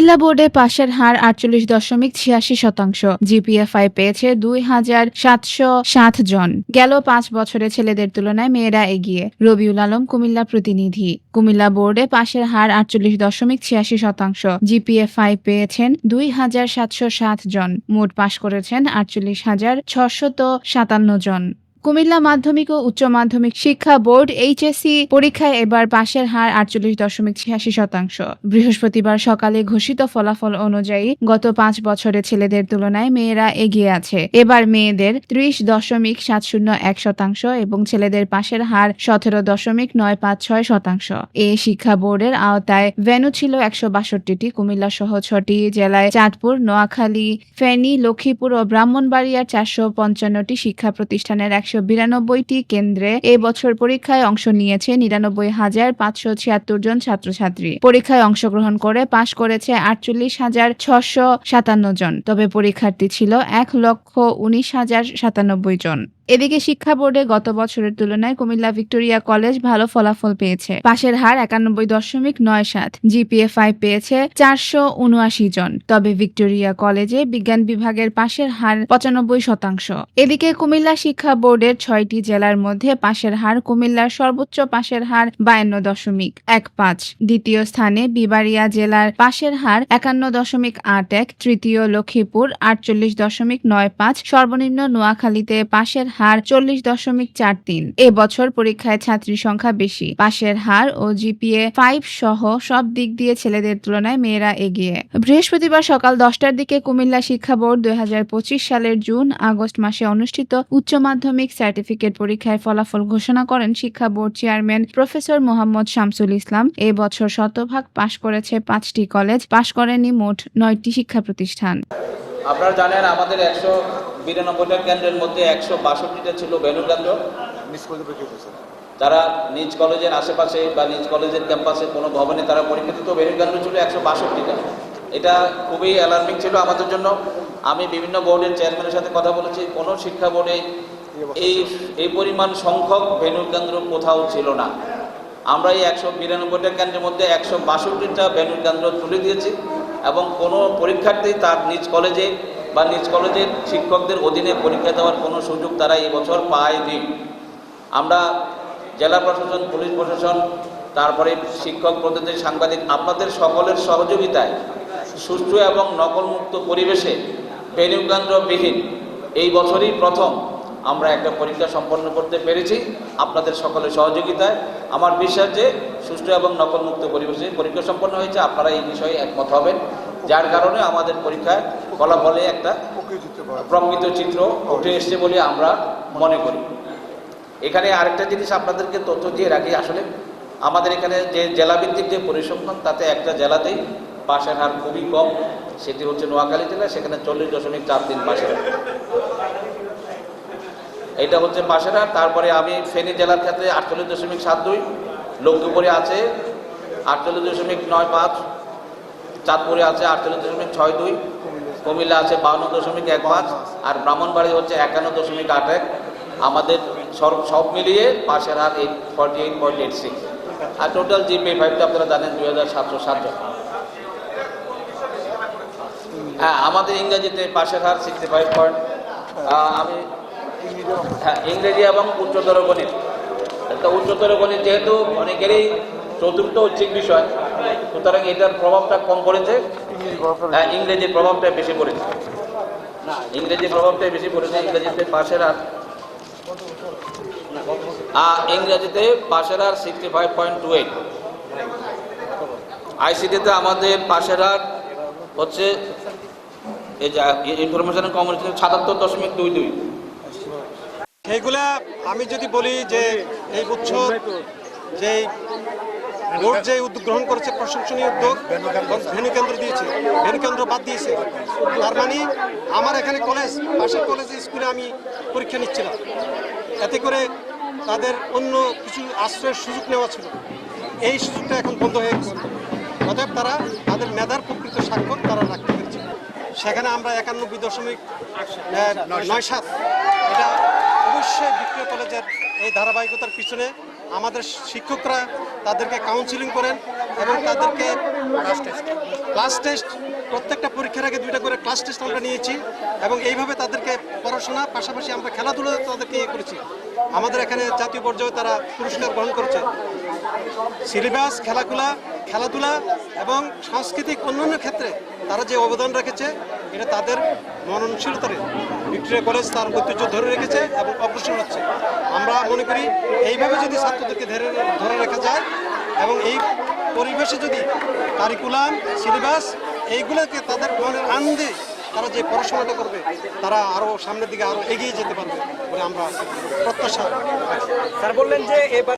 কুমিল্লা বোর্ডে পাশের হার আটচল্লিশ দশমিক ছিয়াশি শতাংশ। জিপিএফআই পেয়েছে দুই হাজার সাতশো সাত জন। গেল পাঁচ বছরে ছেলেদের তুলনায় মেয়েরা এগিয়ে। রবিউল আলম, কুমিল্লা প্রতিনিধি। কুমিল্লা বোর্ডে পাশের হার আটচল্লিশ দশমিক ছিয়াশি শতাংশ। জিপিএফআই পেয়েছেন দুই হাজার সাতশো সাত জন। মোট পাশ করেছেন আটচল্লিশ হাজার ছশত সাতান্ন জন। কুমিল্লা মাধ্যমিক ও উচ্চ মাধ্যমিক শিক্ষা বোর্ড এইচএসসি পরীক্ষায় এবার পাশের হার আটচল্লিশ দশমিক ছিয়াশি শতাংশ। বৃহস্পতিবার সকালে ঘোষিত ফলাফল অনুযায়ী গত পাঁচ বছরে ছেলেদের তুলনায় মেয়েরা এগিয়ে আছে। এবার মেয়েদের ত্রিশ দশমিক সাত শূন্য এক শতাংশ এবং ছেলেদের পাশের হার সতেরো দশমিক নয় পাঁচ ছয় শতাংশ। এ শিক্ষা বোর্ডের আওতায় ভেনু ছিল একশো বাষট্টিটি, কুমিল্লা সহ ছটি জেলায় চাঁদপুর, নোয়াখালী, ফেনী, লক্ষ্মীপুর ও ব্রাহ্মণবাড়িয়ার চারশো পঞ্চান্নটি শিক্ষা প্রতিষ্ঠানের একশো বিরানব্বইটি কেন্দ্রে এ বছর পরীক্ষায় অংশ নিয়েছে নিরানব্বই হাজার পাঁচশো ছিয়াত্তর জন ছাত্রছাত্রী। পরীক্ষায় অংশগ্রহণ করে পাশ করেছে আটচল্লিশ হাজার ছশো সাতান্ন জন, তবে পরীক্ষার্থী ছিল এক লক্ষ উনিশ হাজার সাতানব্বই জন। এদিকে শিক্ষা বোর্ডে গত বছরের তুলনায় কুমিল্লা ভিক্টোরিয়া কলেজ ভালো ফলাফল পেয়েছে। পাশের হার একানব্বই দশমিক নয় সাত। জিপিএফআই পেয়েছে চারশো উনআশি জন। তবে ভিক্টোরিয়া কলেজে বিজ্ঞান বিভাগের পাশের হার পঁচানব্বই শতাংশ। এদিকে কুমিল্লা শিক্ষা বোর্ডের ছয়টি জেলার মধ্যে পাশের হার কুমিল্লার সর্বোচ্চ পাশের হার বায়ান্ন দশমিক এক পাঁচ। দ্বিতীয় স্থানে বিবাড়িয়া জেলার পাশের হার একান্ন দশমিক আট এক। তৃতীয় লক্ষ্মীপুর আটচল্লিশ দশমিক নয় পাঁচ। সর্বনিম্ন নোয়াখালীতে পাশের হার চল্লিশ দশমিক চার তিন। এবছর পরীক্ষায় ছাত্রীর সংখ্যা বেশি। পাশের হার ও জিপিএ ফাইভ সহ সব দিক দিয়ে ছেলেদের তুলনায় মেয়েরা এগিয়ে। বৃহস্পতিবার সকাল দশটার দিকে কুমিল্লা শিক্ষা বোর্ড দুই হাজার পঁচিশ সালের জুন আগস্ট মাসে অনুষ্ঠিত উচ্চ মাধ্যমিক সার্টিফিকেট পরীক্ষায় ফলাফল ঘোষণা করেন শিক্ষা board chairman professor Mohammad Shamsul Islam. এ বছর শতভাগ পাশ করেছে পাঁচটি কলেজ, পাশ করেনি মোট নয়টি শিক্ষা প্রতিষ্ঠান। আপনারা জানেন আমাদের একশো বিরানব্বইটা কেন্দ্রের মধ্যে একশো বাষট্টিটা ছিল বেলুর কেন্দ্র। তারা নিজ কলেজের আশেপাশে বা নিজ কলেজের ক্যাম্পাসে কোনো ভবনে তারা পরীক্ষা দিত বেলুর কেন্দ্র ছিল একশো বাষট্টিটা। এটা খুবই অ্যালার্মিং ছিল আমাদের জন্য। আমি বিভিন্ন বোর্ডের চেয়ারম্যানের সাথে কথা বলেছি কোনো শিক্ষা বোর্ডে এই এই পরিমাণ সংখ্যক ভেনু কেন্দ্র কোথাও ছিল না। আমরা এই একশো বিরানব্বইটা কেন্দ্রের মধ্যে একশো বাষট্টিটা ভেনু কেন্দ্র তুলে দিয়েছি এবং কোনো পরীক্ষার্থী তার নিজ কলেজে বা নিজ কলেজের শিক্ষকদের অধীনে পরীক্ষা দেওয়ার কোনো সুযোগ তারা এই বছর পায়নি। আমরা জেলা প্রশাসন, পুলিশ প্রশাসন, তারপরে শিক্ষক প্রতিনিধি, সাংবাদিক, আপনাদের সকলের সহযোগিতায় সুষ্ঠু এবং নকলমুক্ত পরিবেশে বেনুকেন্দ্রবিহীন এই বছরই প্রথম আমরা একটা পরীক্ষা সম্পন্ন করতে পেরেছি। আপনাদের সকলের সহযোগিতায় আমার বিশ্বাস যে সুষ্ঠু এবং নকলমুক্ত পরিবেশে পরীক্ষা সম্পন্ন হয়েছে। আপনারা এই বিষয়ে একমত হবেন। যার কারণে আমাদের পরীক্ষায় ফলাফলে একটা প্রকৃত চিত্র উঠে এসছে বলে আমরা মনে করি। এখানে আরেকটা জিনিস আপনাদেরকে তথ্য দিয়ে রাখি, আসলে আমাদের এখানে যে জেলাভিত্তিক যে পরিসংখ্যান, তাতে একটা জেলাতেই পাশের হার খুবই কম। সেটি হচ্ছে নোয়াখালী জেলা, সেখানে চল্লিশ দশমিক চার তিন পাশের এটা হচ্ছে পাশের হার। তারপরে আমি ফেনী জেলার ক্ষেত্রে আটচল্লিশ দশমিক সাত দুই, লক্ষ্মীপুরে আছে আটচল্লিশ দশমিক নয় পাঁচ চাঁদপুরে আছে আটচল্লিশ দশমিক ছয় দুই, কুমিল্লা আছে বাউন্ন দশমিক এক পাঁচ, আর ব্রাহ্মণবাড়ি হচ্ছে একান্ন দশমিক আট এক। আমাদের সব সব মিলিয়ে পাশের হার eight forty eight point eight six আর টোটাল জিপি ফাইভটা আপনারা জানেন দুই হাজার সাতশো সাতজন হ্যাঁ আমাদের ইংরেজিতে পাশের হার সিক্সটি ফাইভ পয়েন্ট আমি হ্যাঁ ইংরেজি এবং উচ্চতর গণিত। একটা উচ্চতর গণিত যেহেতু অনেকেরই চতুর্থ ঐচ্ছিক বিষয় সুতরাং এটার প্রভাবটা কম পড়েছে। হ্যাঁ ইংরেজির প্রভাবটা বেশি পড়েছে। ইংরেজির প্রভাবটাই বেশি পড়েছে, ইংরেজিতে পাশের আর ইংরেজিতে পাশের আর sixty five point two eight আইসিটিতে আমাদের পাশের আর হচ্ছে এই যে ইনফরমেশন কমিউনিকেশন সাতাত্তর দশমিক দুই দুই। সেইগুলা আমি যদি বলি যে এই বছর যে বোর্ড যে উদ্যোগ গ্রহণ করেছে প্রশংসনীয় উদ্যোগ ভেনু কেন্দ্র দিয়েছে, ভেনু কেন্দ্র বাদ দিয়েছে। তার মানে আমার এখানে কলেজ, পাশের কলেজে স্কুলে আমি পরীক্ষা নিচ্ছিলাম। এতে করে তাদের অন্য কিছু আশ্রয়ের সুযোগ নেওয়া ছিল। এই সুযোগটা এখন বন্ধ হয়ে গেছে। অতএব তারা তাদের মেধার প্রকৃত স্বাক্ষর তারা রাখতে পেরেছে। সেখানে আমরা একানব্বই দশমিক নয় সাত, এটা অবশ্যই বিক্রয় কলেজের এই ধারাবাহিকতার পিছনে আমাদের শিক্ষকরা তাদেরকে কাউন্সিলিং করেন এবং তাদেরকে ক্লাস টেস্ট প্রত্যেকটা পরীক্ষার আগে দুইটা করে ক্লাস টেস্ট আমরা নিয়েছি এবং এইভাবে তাদেরকে পড়াশোনা, পাশাপাশি আমরা খেলাধুলো তাদেরকে ইয়ে করেছি। আমাদের এখানে জাতীয় পর্যায়ে তারা পুরস্কার গ্রহণ করেছে। সিলেবাস, খেলাধুলা খেলাধুলা এবং সাংস্কৃতিক অন্যান্য ক্ষেত্রে তারা যে অবদান রেখেছে, এটা তাদের মননশীলতার ভিক্টোরিয়া কলেজ তার ঐতিহ্য ধরে রেখেছে এবং অগ্রসর হচ্ছে। আমরা মনে করি এইভাবে যদি ছাত্রদেরকে ধরে ধরে রাখা যায় এবং এই পরিবেশে যদি কারিকুলাম সিলেবাস এইগুলোকে তাদের মনের আনন্দে তারা যে পড়াশোনাটা করবে, তারা আরও সামনের দিকে আরও এগিয়ে যেতে পারবে বলে আমরা প্রত্যাশা স্যার বললেন যে এবার